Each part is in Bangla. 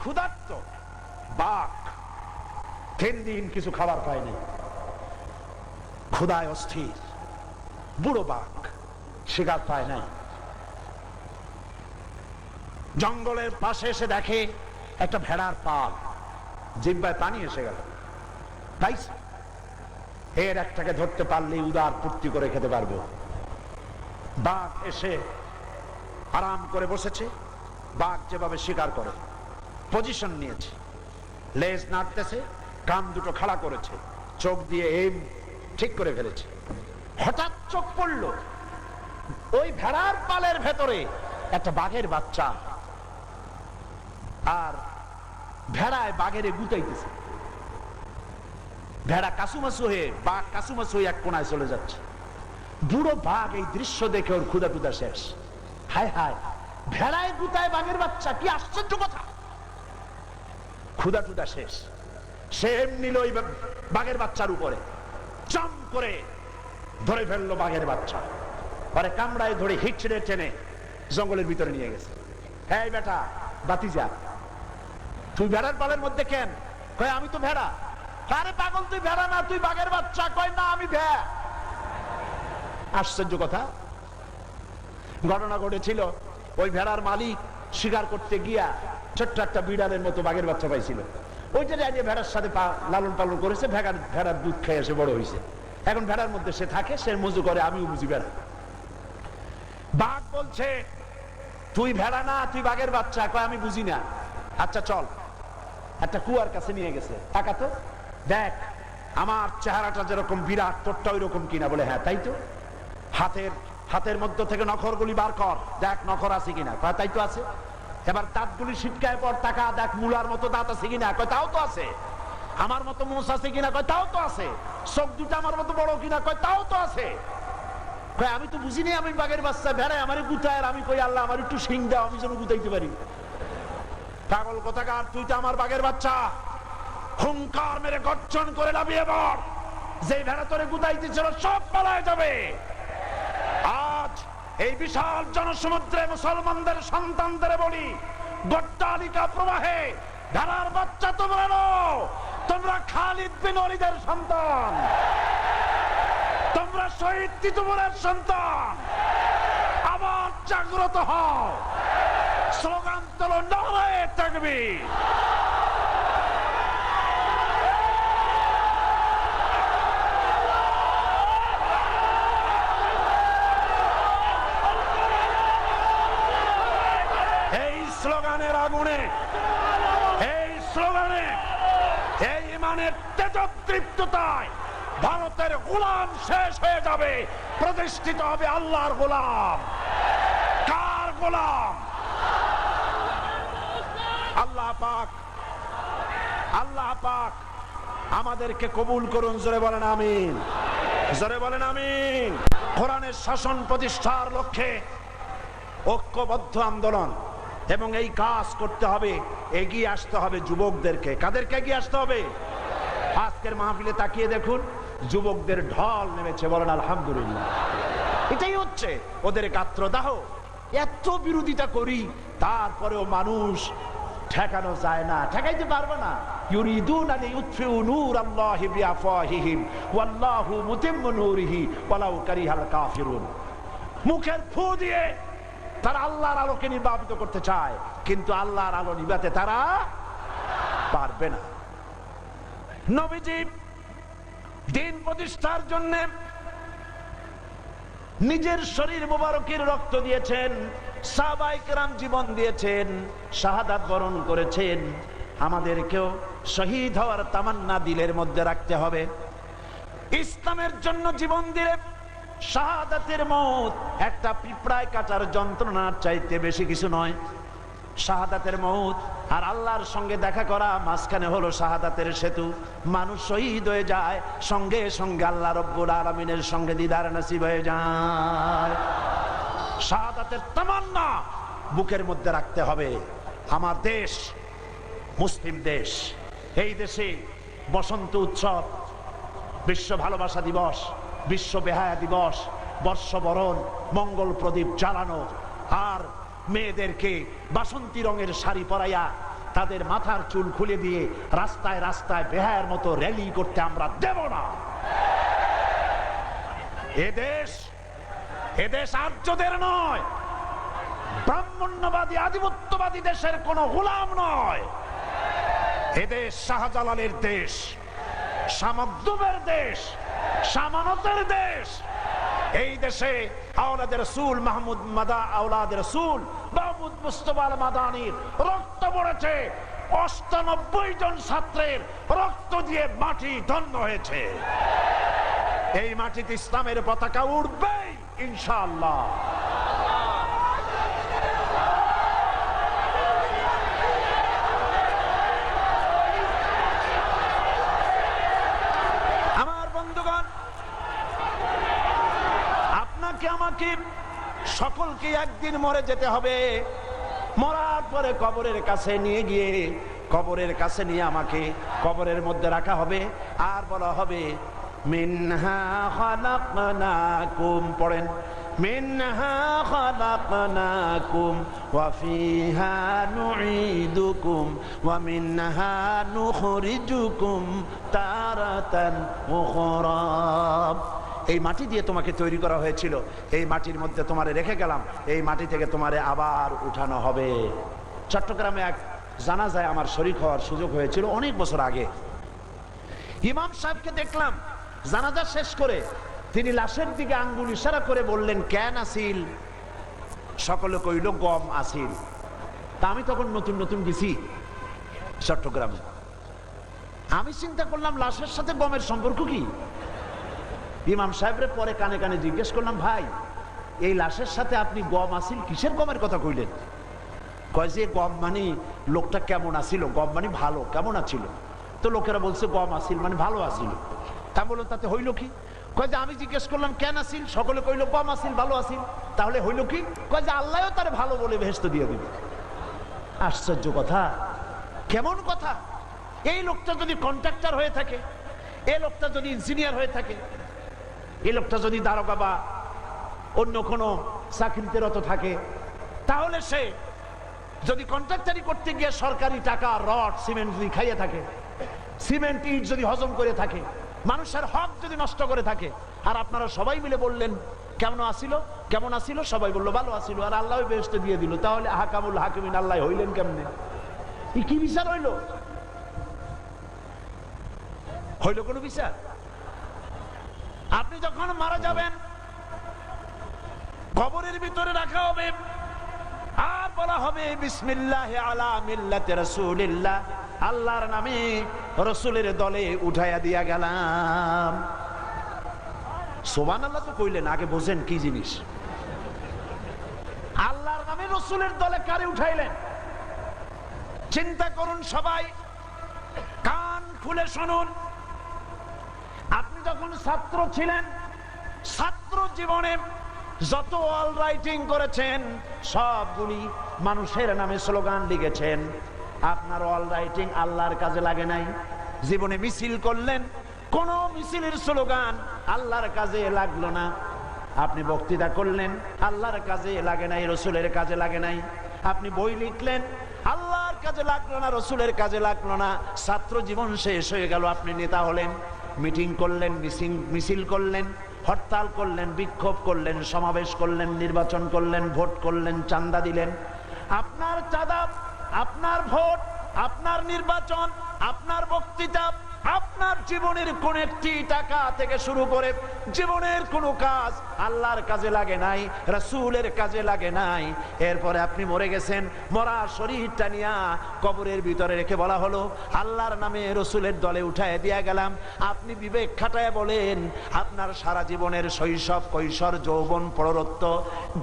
ক্ষুধার্ত। তিন দিন কিছু খাবার পায়নি। অস্থির। বুড়ো বাঘ। শিকার পায় নাই। জঙ্গলের পাশে এসে দেখে একটা ভেড়ার পাল। জিব্বায় পানি এসে গেল। তাই এর একটাকে ধরতে পারলে উদার পূর্তি করে খেতে পারব। বাঘ এসে আরাম করে বসেছে। বাঘ যেভাবে শিকার করে। পজিশন নিয়েছে। লেজ নাড়তেছে, কান দুটো খাড়া করেছে, চোখ দিয়ে এম ঠিক করে ফেলেছে। হঠাৎ চোখ পড়ল। ওই ভেড়ার পালের ভেতরে একটা বাঘের বাচ্চা। আর ভেড়ায় বাঘের গুতাইতেছে। ভেড়া কাসুমাসু হয়ে, বাঘ কাসুমাসু হয়ে এক কোনায় চলে যাচ্ছে। বুড়ো বাঘ এই দৃশ্য দেখে ওর ক্ষুদা টুদা শেষ। হায় হায়, ভেড়ায় গুতায় বাঘের বাচ্চা, কি আশ্চর্য কথা। ক্ষুদা টুদা শেষ। সে এমনি ওই বাঘের বাচ্চার উপরে চাম করে ধরে ফেলল বাঘের বাচ্চা। পরে কামড়ায় ধরে হিচড়ে টেনে জঙ্গলের ভিতরে নিয়ে গেছে। হ্যাঁ বেটা বাতি যা তুই ভেড়ার পালের মধ্যে কেন? কয়, আমি তো ভেড়া। আরে পাগল, তুই ভেড়া না, তুই বাঘের বাচ্চা। কয়, না, আমি ভে আশ্চর্য কথা। ঘটনা ঘটেছিল, ওই ভেড়ার মালিক শিকার করতে গিয়া ছোট্ট একটা বিড়ালের মতো বাঘের বাচ্চা পাইছিল। ওইটা নিয়ে ভেড়ার সাথে লালন পালন করেছে, ভেড়ার ভেড়ার দুধ খেয়ে এসে বড় হয়েছে এখন ভেড়ার মধ্যে সে থাকে, সে মজু করে, আমিও বুঝি ভেড়া বাঘ বলছে, তুই ভেড়া না, তুই বাঘের বাচ্চা। কয়, আমি বুঝি না। আচ্ছা চল। একটা কুয়ার কাছে নিয়ে গেছে। টাকা তো, দেখ, আমার চেহারাটা যেরকম বিরাট, তোরটা ওই রকম কিনা? বলে হ্যাঁ তাই তো। হাতের হাতের মধ্যে থেকে নখরগুলি বার কর, দেখ নখর আছে কিনা? তাই তো আছে। এবার দাঁতগুলি ছিটকায় পর টাকা দেখ, মুলার মতো দাঁত আছে কিনা? কয়, তাও তো আছে। আমার মতো মোষ আছে কিনা? কয়, তাও তো আছে। চোখ দুটো আমার মতো বড় কিনা? কয়, তাও তো আছে। কয়, আমি তো বুঝিনি আমি বাঘের বাচ্চা ভেড়ায় আমার গুতায় আমি কই, আল্লাহ, আমার একটু সিং দাও, আমি যেন গুতাইতে পারি। পাগল কোথাকার, তুই তো আমার বাঘের বাচ্চা। হুঙ্কার মেরে গর্জন করে লাভিয়ে বর যে ভেড়া তোরে গুতাইতেছিল সব পালায় যাবে। এই বিশাল জনসমুদ্রে মুসলমানদের সন্তানদের বলি গট্টালিকা প্রবাহে ভেড়ার বাচ্চা তোমরা নও, তোমরা খালিদ বিন ওয়ালিদের সন্তান তোমরা শহীদ তিতুমরের সন্তান আবার জাগ্রত হও। স্লোগান তোলো নারায়ে তাকবীর। স্লোগানের এই স্লোগানে, এই ইমানের তেজতৃপ্ততায় ভারতের গোলাম শেষ হয়ে যাবে, প্রতিষ্ঠিত হবে আল্লাহর গোলাম। কার গোলাম? আল্লাহ পাক আল্লাহ পাক আমাদেরকে কবুল করুন, জোরে বলেন আমিন। জোরে বলেন আমিন। কোরআনের শাসন প্রতিষ্ঠার লক্ষ্যে ঐক্যবদ্ধ আন্দোলন। এবং এই কাজ করতে হবে, এগিয়ে আসতে হবে যুবকদেরকে। কাদেরকে এগিয়ে আসতে হবে? আজকের মাহফিলে তাকিয়ে দেখুন, যুবকদের ঢল নেমেছে, বলেন আলহামদুলিল্লাহ। এটাই হচ্ছে ওদের গাত্রদাহ। এত বিরোধিতা করি, তারপরেও মানুষ ঠেকানো যায় না, ঠেকাইতে পারবে না। মুখের ফু দিয়ে তারা আল্লাহর আলোকে নির্বাপিত করতে চায়, কিন্তু আল্লাহর আলো নিবাতে তারা পারবে না। নবীজি দিন প্রতিষ্ঠার জন্য নিজের শরীর মোবারকের রক্ত দিয়েছেন, সাহবাইকেরাম জীবন দিয়েছেন, শাহাদাত বরণ করেছেন। আমাদেরকেও শহীদ হওয়ার তামান্না দিলের মধ্যে রাখতে হবে। ইসলামের জন্য জীবন দিলে শাহাদাতের মত, একটা পিঁপড়ায় কাটার যন্ত্রণার চাইতে বেশি কিছু নয়। শাহাদাতের মৌত, আর আল্লাহর সঙ্গে দেখা করা মাঝখানে হলো শাহাদাতের সেতু। মানুষ শহীদ হয়ে যায়, সঙ্গে সঙ্গে আল্লাহ রব্বুল আলমিনের সঙ্গে দিদার নসিব হয়ে যায়। শাহাদাতের তামান্না বুকের মধ্যে রাখতে হবে। আমার দেশ মুসলিম দেশ। এই দেশে বসন্ত উৎসব, বিশ্ব ভালোবাসা দিবস বিশ্ব বেহায়া দিবস, বর্ষবরণ, মঙ্গল প্রদীপ জ্বালানো, আর মেয়েদেরকে বাসন্তী রঙের শাড়ি পরাইয়া তাদের মাথার চুল খুলে দিয়ে রাস্তায় রাস্তায় বেহায়ের মতো র্যালি করতে আমরা দেব না। এদেশ এদেশ আর্যদের নয়, ব্রাহ্মণ্যবাদী, আধিপত্যবাদী দেশের কোন গোলাম নয়। এদেশ শাহজালালের দেশ। সামগ্দুবের দেশ, সামানতের দেশ। এই দেশে আওলাদের রসুল মাহমুদ মাদা আওলাদের রসুল মাহমুদ মুস্তফাল মাদানির রক্ত পড়েছে। অষ্টানব্বই জন ছাত্রের রক্ত দিয়ে মাটি ধন্য হয়েছে। এই মাটিতে ইসলামের পতাকা উঠবেই ইনশাআল্লাহ আমার বন্ধুগণ আপনাকে সকলকে একদিন মরে যেতে হবে। মরার পরে কবরের কাছে নিয়ে গিয়ে, কবরের কাছে নিয়ে আমাকে কবরের মধ্যে রাখা হবে। আর বলা হবে, মিনহা খালাকনাকুম। পড়েন, মিনহা খালাকনাকুম ওয়া এই মাটি দিয়ে তোমাকে তৈরি করা হয়েছিল। এই মাটির মধ্যে তোমারে রেখে গেলাম। এই মাটি থেকে তোমারে আবার উঠানো হবে। চট্টগ্রামে এক জানা যায় আমার শরীর হওয়ার সুযোগ হয়েছিল অনেক বছর আগে। ইমাম সাহেবকে দেখলাম, জানাজা শেষ করে তিনি লাশের দিকে আঙ্গুল ইশারা করে বললেন, কেন আসিল? সকলে কইল গম আসিল। তা আমি তখন নতুন নতুন গেছি চট্টগ্রামে। আমি চিন্তা করলাম, লাশের সাথে গমের সম্পর্ক কি? ইমাম সাহেবরে পরে কানে কানে জিজ্ঞেস করলাম, ভাই, এই লাশের সাথে আপনি গম আসিল কিসের গমের কথা কইলেন? কয় যে, গম মানে লোকটা কেমন আসিল গম মানে ভালো, কেমন আছিল? তো লোকেরা বলছে, গম আসিল মানে ভালো আসিল তা বলল, তাতে হইল কি? কয় যে, আমি জিজ্ঞেস করলাম, কেন আসিল সকলে কইল, গম আসিল ভালো আসিল তাহলে হইল কি? কয় যে, আল্লাহও তার ভালো বলে ভেস্ত দিয়ে দিবে আশ্চর্য কথা। কেমন কথা? এই লোকটা যদি কন্ট্রাক্টর হয়ে থাকে, এই লোকটা যদি ইঞ্জিনিয়ার হয়ে থাকে এই লোকটা যদি দারোগা বা অন্য কোনো চাকরিতে রত থাকে, তাহলে সে যদি কন্ট্রাক্টারি করতে গিয়ে সরকারি টাকা, রড, সিমেন্ট যদি খাইয়ে থাকে, সিমেন্ট, ইট যদি হজম করে থাকে, মানুষের হক যদি নষ্ট করে থাকে, আর আপনারা সবাই মিলে বললেন, কেমন আসিল? কেমন আসিল? সবাই বলল, ভালো আসিল। আর আল্লাহ বেহস্ত দিয়ে দিল, তাহলে হাকামুল হাকিমিন, আল্লাহ হইলেন কেমনে? কি বিচার হইল? হইল কোনো বিচার? আপনি যখন মারা যাবেন, কবরের ভিতরে রাখা হবে। আর বলা হবে, বিসমিল্লাহ আলা মিল্লাতে রাসূলিল্লাহ। আল্লাহর নামে রসুলের দলে উঠাইয়া দিয়া গেলাম। সোবান আল্লাহ তো কইলেন, আগে বোঝেন কি জিনিস। আল্লাহর নামে রসুলের দলে কারে উঠাইলেন? চিন্তা করুন সবাই, কান খুলে শুনুন। যখন ছাত্র ছিলেন, ছাত্র জীবনে যত অল রাইটিং করেছেন, সবগুলি মানুষের নামে স্লোগান লিখেছেন, আপনার অল রাইটিং আল্লাহর কাজে লাগে নাই। জীবনে মিছিল করলেন, কোন মিছিলের স্লোগান আল্লাহর কাজে লাগল না। আপনি বক্তৃতা করলেন, আল্লাহর কাজে লাগে নাই, রসুলের কাজে লাগে নাই। আপনি বই লিখলেন, আল্লাহর কাজে লাগল না, রসুলের কাজে লাগল না। ছাত্র জীবন শেষ হয়ে গেল, আপনি নেতা হলেন। মিটিং করলেন, মিছিল মিছিল করলেন, হরতাল করলেন, বিক্ষোভ করলেন, সমাবেশ করলেন, নির্বাচন করলেন, ভোট করলেন, চান্দা দিলেন। আপনার চাঁদা, আপনার ভোট, আপনার নির্বাচন, আপনার বক্তৃতা আপনার জীবনের কোন একটি টাকা থেকে শুরু করে জীবনের কোন কাজ আল্লাহর কাজে লাগে নাই, রাসূলের কাজে লাগে নাই। এরপরে আপনি মরে গেছেন মরা শরীরটা নিয়া কবরের ভিতরে রেখে বলা হলো, আল্লাহর নামে রসুলের দলে উঠায় দিয়া গেলাম। আপনি বিবেক খাটায় বলেন, আপনার সারা জীবনের শৈশব, কৈশোর, যৌবন প্ররত্ব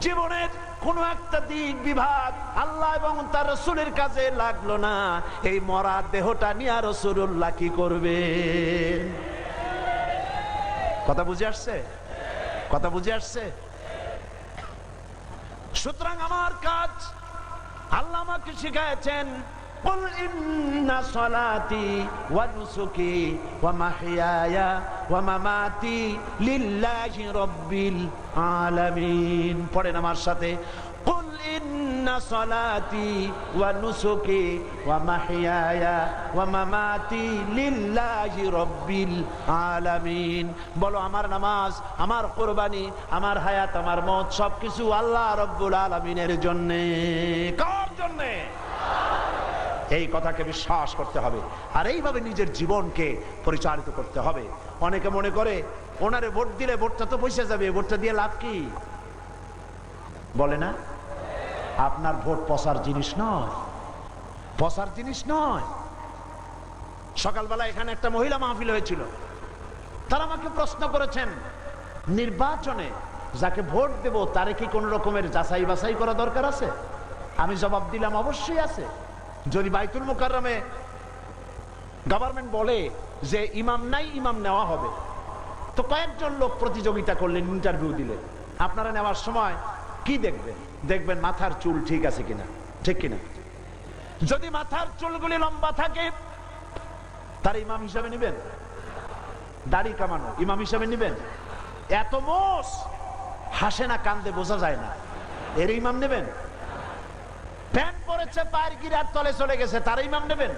জীবনের কোনো একটা দিক বিভাগ আল্লাহ এবং তার রসুলের কাজে লাগলো না এই মরা দেহটা নিয়ে রসুল্লাহ কি করবে কথা বুঝে আসছে কথা বুঝে আসছে সুতরাং আমার কাজ আল্লাহ আমাকে শিখাইছেন قل إن صلاتي ونسكي ومحياي পড়েন আমার সাথে। বলো, আমার নামাজ, আমার কোরবানি, আমার হায়াত, আমার মত সবকিছু আল্লাহ রব্বুল আলমিনের জন্যে। কম এই কথাকে বিশ্বাস করতে হবে। আর এইভাবে নিজের জীবনকে পরিচালিত করতে হবে। অনেকে মনে করে, ওনারে ভোট দিলে ভোটটা তো পয়সা যাবে, ভোটটা দিয়ে লাভ কি? বলে না? আপনার ভোট পসার জিনিস নয়। পসার জিনিস নয়। সকালবেলা এখানে একটা মহিলা মাহফিল হয়েছিল। তারা আমাকে প্রশ্ন করেছেন, নির্বাচনে যাকে ভোট দেব, তারে কি কোন রকমের যাচাই বাছাই করা দরকার আছে? আমি জবাব দিলাম, অবশ্যই আছে। যদি বাইতুল মুকাররমে গভর্নমেন্ট বলে যে ইমাম নাই, ইমাম নেওয়া হবে, তো কয়েকজন লোক প্রতিযোগিতা করলেন ইন্টারভিউ দিলেন। আপনারা নেওয়ার সময় কি দেখবেন? দেখবেন মাথার চুল ঠিক আছে কিনা? ঠিক কিনা? যদি মাথার চুলগুলি লম্বা থাকে, তার ইমাম হিসাবে নেবেন? দাড়ি কামানো, ইমাম হিসাবে নেবেন? এত মোষ! হাসে না, কান্দে, বোঝা যায় না। এর ইমাম নেবেন? প্যান্ট পরেছে, পায়ের গিরার তলে চলে গেছে, তার ইমাম নেবেন?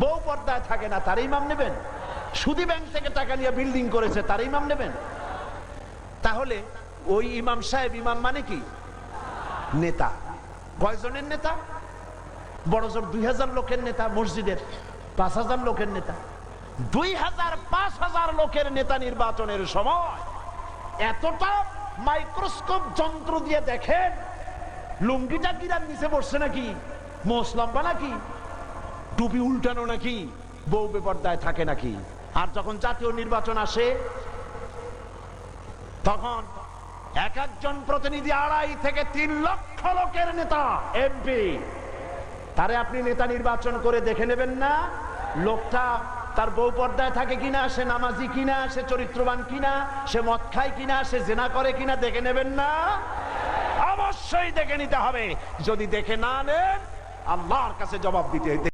বউ পর্দায় থাকে না, তার ইমাম নেবেন? সুদি ব্যাংক থেকে টাকা নিয়ে বিল্ডিং করেছে, তার ইমাম নেবেন? তাহলে ওই ইমাম সাহেব, ইমাম মানে কি? নেতা। কয়জনের নেতা? বড় জোর দুই হাজার লোকের নেতা, মসজিদের পাঁচ হাজার লোকের নেতা। দুই হাজার পাঁচ হাজার লোকের নেতা নির্বাচনের সময় এতটা মাইক্রোস্কোপ যন্ত্র দিয়ে দেখেন লুঙ্গিটা গিরার নিচে বসছে নাকি? মোস লম্বা নাকি? টুপি উল্টানো নাকি? বউ বেপর্দায় থাকে নাকি? আর যখন জাতীয় নির্বাচন আসে, তখন এক একজন প্রতিনিধি আড়াই থেকে তিন লক্ষ লোকের নেতা, এমপি। তারে আপনি নেতা নির্বাচন করে দেখে নেবেন না। লোকটা তার বউ পর্দায় থাকে কিনা, সে নামাজি কিনা, সে চরিত্রবান কিনা, সে মদ খায় কিনা, সে জেনা করে কিনা, দেখে নেবেন না। অবশ্যই দেখে নিতে হবে। যদি দেখে না নেন আল্লাহর কাছে জবাব দিতে